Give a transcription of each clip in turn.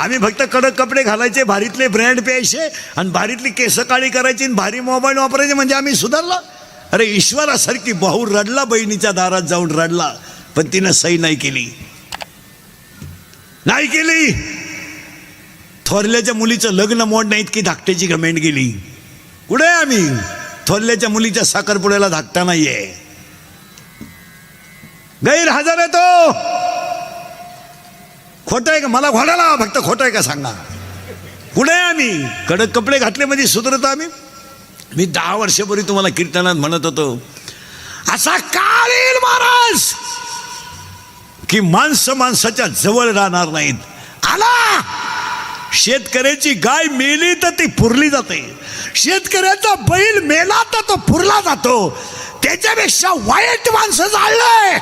आम्ही फक्त कडक कपडे घालायचे भारीतले ब्रँड प्यायचे आणि भारीतली केस काळी करायची आणि भारी मोबाईल वापरायचे म्हणजे आम्ही सुधारला. अरे ईश्वरासारखी भाऊ रडला बहिणीच्या दारात जाऊन रडला पण तिनं सही नाही केली. नाही केली. थोरल्याच्या मुलीचं लग्न मोठ नाहीत की धाकट्याची घमेंट गेली. कुठे आम्ही? थोरल्याच्या मुलीच्या साखरपुड्याला धाकटा नाहीये. गैरहजर आहे तो. खोटं आहे का? मला घोडाला फक्त खोटं आहे का सांगा. कुठे आहे आम्ही कडक कपडे घातले म्हणजे सुधरत आम्ही. मी दहा वर्षापूर्वी तुम्हाला कीर्तनात म्हणत होतो असा काळ येईल महाराज? की माणसं माणसाच्या जवळ राहणार नाहीत. आला! शेतकऱ्याची गाय मेली तर ती पुरली जाते. शेतकऱ्याचा बैल मेला तर तो पुरला जातो. त्याच्यापेक्षा वाईट माणसं जाळलंय.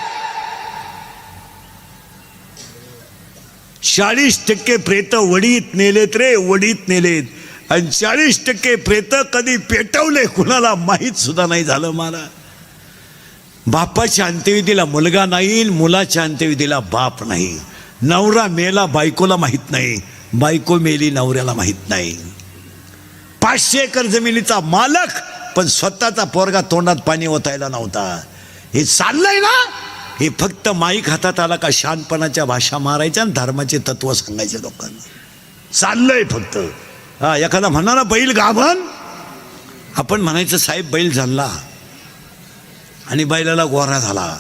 चाळीस टक्के प्रेत वडीत नेलेत रे वडीत नेलेत. आणि चाळीस टक्के प्रेत कधी पेटवले कुणाला माहीत सुद्धा नाही झालं मला. बापाच्या अंत्यविधीला मुलगा नाही मुलाच्या अंत्यविधीला बाप नाही. नवरा मेला बायकोला माहीत नाही. बायको मेली नवऱ्याला माहीत नाही. पाचशे एकर जमिनीचा मालक पण स्वतःचा पोरगा तोंडात पाणी ओतायला नव्हता. हे चाललंय ना? हे फक्त माईक हातात आला का शानपणाच्या भाषा मारायच्या आणि धर्माचे तत्व सांगायचे लोकांना. चाललंय फक्त. हा एखादा म्हणा बैल गाभण. आपण म्हणायचं साहेब बैल झाला. आणि बैलाला गोरा झाला.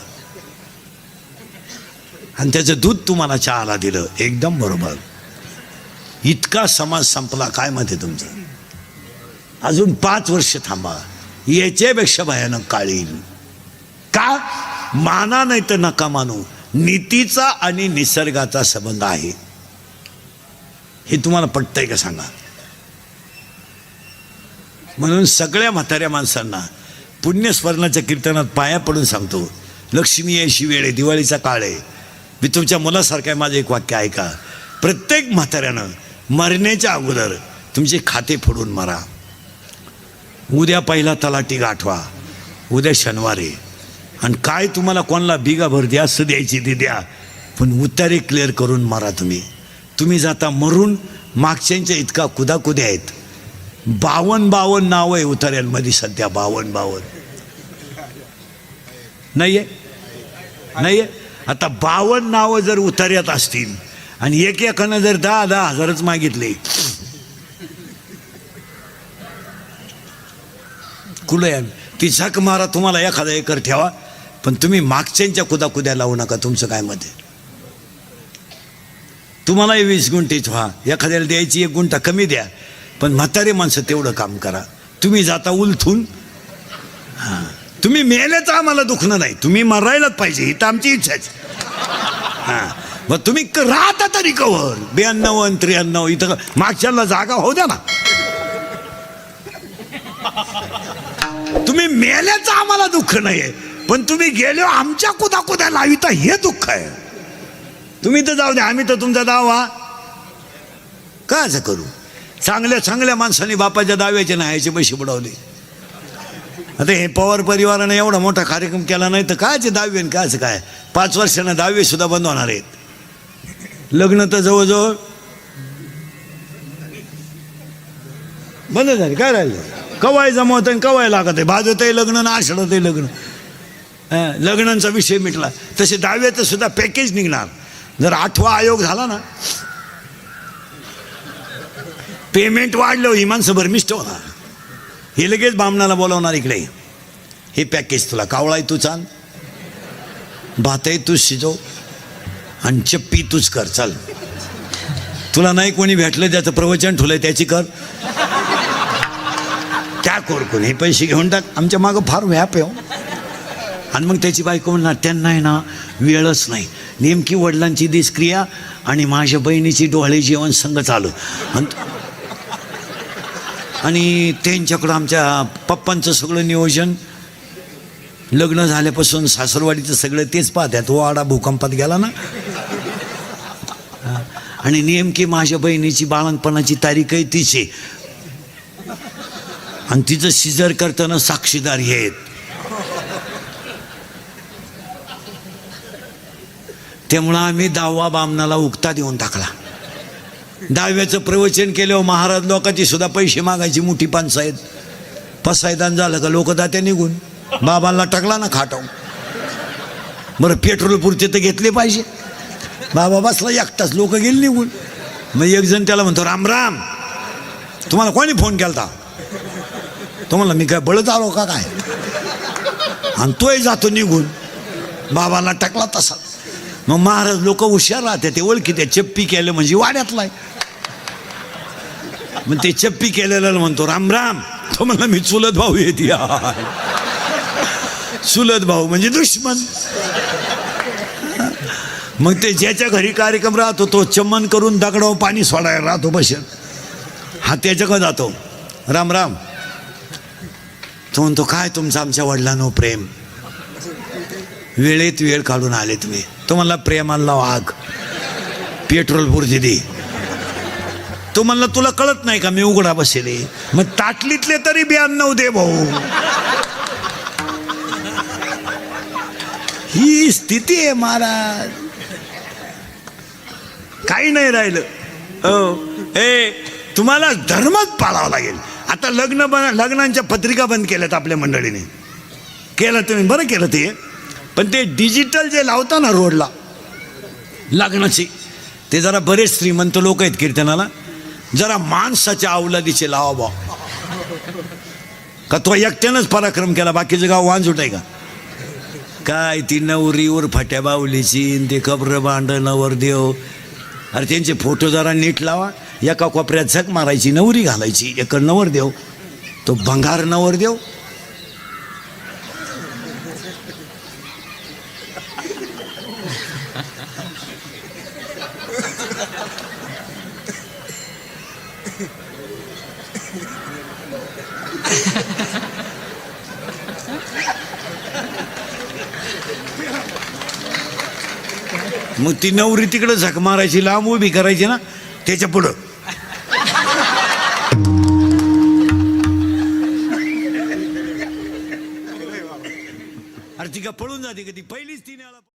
आणि त्याचं दूध तुम्हाला चहाला दिलं. एकदम बरोबर. इतका समाज संपला. काय मत आहे तुमचं? अजून पाच वर्ष थांबा. याच्यापेक्षा भयानक काळ. येईल का? माना नाही तर नका मानू. नीतीचा आणि निसर्गाचा संबंध आहे. हे तुम्हाला पटतंय का सांगा? म्हणून सगळ्या म्हाताऱ्या माणसांना पुण्यस्मरणाच्या कीर्तनात पाया पडून सांगतो लक्ष्मी यायची वेळ आहे दिवाळीचा काळ आहे. मी तुमच्या मुलासारखं आहे माझं एक वाक्य ऐका. प्रत्येक म्हाताऱ्यानं मरण्याच्या अगोदर तुमचे खाते फोडून मारा. उद्या पहिला तलाटी गाठवा. उद्या शनिवारी आणि काय तुम्हाला कोणाला बिगाभर द्या असं द्यायची ती द्या. पण उतारे क्लिअर करून मारा तुम्ही. तुम्ही जाता मरून मागच्यांच्या इतका कुदाकुद्या आहेत. बावन बावन नाव आहे उतार्यांमध्ये सध्या बावन बावन नाही आहे नाही आहे आता बावन नावं जर उतार्यात असतील आणि एक एकानं जर दहा दहा हजारच मागितले. कुलयान ती झक मारा तुम्हाला एखादा एकर ठेवा. पण तुम्ही मागच्यांच्या कुदाकुद्या लावू नका तुमचं काय मत आहे? तुम्हालाही वीस गुंठीच व्हा एखाद्याला द्यायची एक गुंठा कमी द्या पण म्हातारे माणसं तेवढं काम करा. तुम्ही जाता उलथून. हां. तुम्ही मेल्याचं आम्हाला दुखणं नाही तुम्ही मरायलाच पाहिजे ही तर आमची इच्छाच हां. मग तुम्ही राहता तरी कवर. ब्याण्णव आणि त्र्याण्णव इथं मागच्याला जागा होऊ द्या ना. तुम्ही मेल्याचं आम्हाला दुःख नाहीये पण तुम्ही गेलो हो आमच्या कुदा कुदा लाविता हे दुःख आहे. तुम्ही तर जाऊ द्या आम्ही तर तुमचा दावा. का असं करू? चांगल्या चांगल्या माणसांनी बापाच्या दाव्याचे नाहायचे पैसे बुडवले. आता हे पवार परिवाराने एवढा मोठा कार्यक्रम केला नाही तर कायचे दहावी आणि कायचं काय? पाच वर्षानं दहावी सुद्धा बंद होणार आहेत. लग्न तर जवळजवळ बंद झाले. काय राहिलं? कवाय जमवत आणि कवाय लागत आहे भाजत आहे लग्न ना आषाढत आहे लग्न. लग्नांचा विषय मिटला. तसे दहाव्याचं सुद्धा पॅकेज निघणार. जर आठवा आयोग झाला ना पेमेंट वाढलं ही माणसं भरमिष्ट होणार. हे लगेच बामणाला बोलावणार इकडे. हे पॅकेज तुला कावळाय तू चाल. भातही तूच शिजव. आणि चप्पी तूच कर चाल. तुला नाही कोणी भेटलं त्याचं प्रवचन ठुलंय त्याची कर. त्या कोरकून हे पैसे घेऊन टाक. आमच्या मागं फार व्याप आहे हो. आणि मग त्याची बायको म्हणणार त्यांना आहे ना वेळच नाही. नेमकी वडिलांची दिसक्रिया आणि माझ्या बहिणीची डोळे जेवण संग चालू. आणि आणि त्यांच्याकडं आमच्या पप्पांचं सगळं नियोजन लग्न झाल्यापासून सासरवाडीचं सगळं तेच पाहत्यात वाडा भूकंपात गेला ना. आणि नेमकी माझ्या बहिणीची बाळणपणाची तारीख आहे तिची. आणि तिचं सिजर करताना साक्षीदार हे आहेत. त्यामुळं आम्ही दहावा बामणाला उक्ता देऊन टाकला. दहाव्याचं प्रवचन केल्यावर महाराज लोकांची सुद्धा पैसे मागायची मोठी पंचायत पसायदान झालं का लोक दात्या निघून. बाबांना टाकला ना खाटाव बरं पेट्रोल पुरते तर घेतले पाहिजे. बाबा बसला एकटाच लोक गेले निघून. मग एक जण त्याला म्हणतो राम राम तुम्हाला कोणी फोन केलता? तुम्हाला मी काय बळत आलो का काय? आणि तोही जातो निघून. बाबांना टाकला तसा मग महाराज लोक हुशार राहते. ते ओळखी त्या चप्पी केलं म्हणजे वाड्यातलाय मग ते चप्पी केलेलं म्हणतो राम राम. तो म्हणला मी चुलत भाऊ येते चुलत भाऊ म्हणजे दुश्मन. मग ते ज्याच्या घरी कार्यक्रम राहतो तो चम्मन करून दगडावर पाणी सोडायला राहतो बसत हा त्याच्याकडे जातो. राम राम. तो म्हणतो काय तुमचं आमच्या वडिलांनो प्रेम? वेळेत वेळ काढून आले तुम्ही. तो म्हणला प्रेमाला वाघ पेट्रोल पुरती दे. तो म्हणला तुला कळत नाही का मी उघडा बसेले? मग ताटलीतले तरी ब्याण्णव दे भाऊ. ही स्थिती आहे महाराज. काही नाही राहिलं. हो. ए तुम्हाला धर्मच पाळावा लागेल. आता लग्न बन लग्नांच्या पत्रिका बंद केल्यात आपल्या मंडळीने. केलं तुम्ही? बरं केलं ते. पण ते डिजिटल जे लावता ना रोडला लग्नाचे ते जरा बरेच श्रीमंत लोक आहेत कीर्तनाला. जरा माणसाच्या अवलादीचे लावा बा का तो एकट्यानंच पराक्रम केला बाकीचं गाव वांझुट आहे का? काय ती नवरीवर फाट्या बावलीची ते ते बांड नवर नवरदेव अरे त्यांचे फोटो जरा नीट लावा. एका कोपऱ्यात झक मारायची नवरी घालायची एक नवरदेव तो भंगार नवरदेव मग ती नवरी तिकडे झक मारायची लांब उभी करायची ना त्याच्या पुढं. अरे तिका पळून जाते का ती पहिलीच तिने आला.